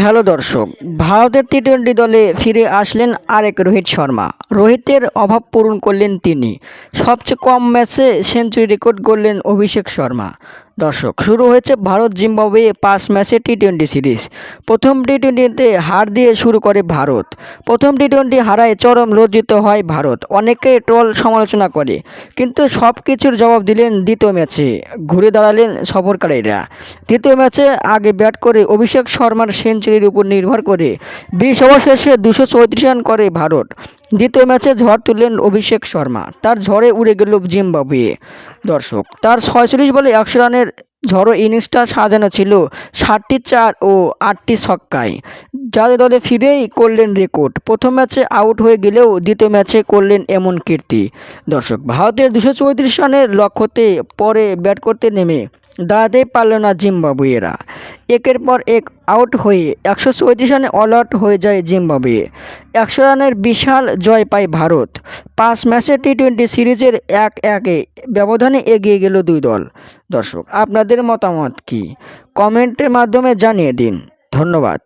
Hello দর্শক ভারতের T twenty দলে ফিরে আসলেন আরেক রোহিত শর্মা। রোহিতের অভাব পূরণ করলেন তিনি। সবচেয়ে কম ম্যাচে সেঞ্চুরি রেকর্ড করলেন অভিষেক শর্মা। দর্শক, শুরু হয়েছে ভারত জিম্বাবুয়ে পাঁচ ম্যাচে টি টোয়েন্টি সিরিজ। প্রথম টি টোয়েন্টিতে হার দিয়ে শুরু করে ভারত। প্রথম টি টোয়েন্টি হারায় চরম লজ্জিত হয় ভারত। অনেকে ট্রল সমালোচনা করে, কিন্তু সব কিছুর জবাব দিলেন দ্বিতীয় ম্যাচে। ঘুরে দাঁড়ালেন সফরকারীরা। দ্বিতীয় ম্যাচে আগে ব্যাট করে অভিষেক শর্মার সেঞ্চুরির উপর নির্ভর করে। বিশ ওভার শেষে দুশো রান করে ভারত। দ্বিতীয় ম্যাচে ঝড় তুললেন অভিষেক শর্মা। তার ঝড়ে উড়ে গেল জিম্বাবুয়ে। দর্শক, তার ছয়চল্লিশ বলে একশো রানের ঝড়ো ইনিংসটা সাজানো ছিল ষাটটি চার ও আটটি ছক্কায়। যাদের দলে ফিরেই করলেন রেকর্ড। প্রথম ম্যাচে আউট হয়ে গেলেও দ্বিতীয় ম্যাচে করলেন এমন কীর্তি। দর্শক, ভারতের দুশো চৌত্রিশ রানের লক্ষ্যতে পরে ব্যাট করতে নেমে দাঁড়াতেই পারল না জিম্বাবুয়েরা। একের পর এক আউট হয়ে একশো চৌত্রিশ রানে অল আউট হয়ে যায় জিম্বাবুয়ে। একশো রানের বিশাল জয় পায় ভারত। পাঁচ ম্যাচে টি টোয়েন্টি সিরিজের এক একে ব্যবধানে এগিয়ে গেল দুই দল। দর্শক, আপনাদের মতামত কি? কমেন্টের মাধ্যমে জানিয়ে দিন। ধন্যবাদ।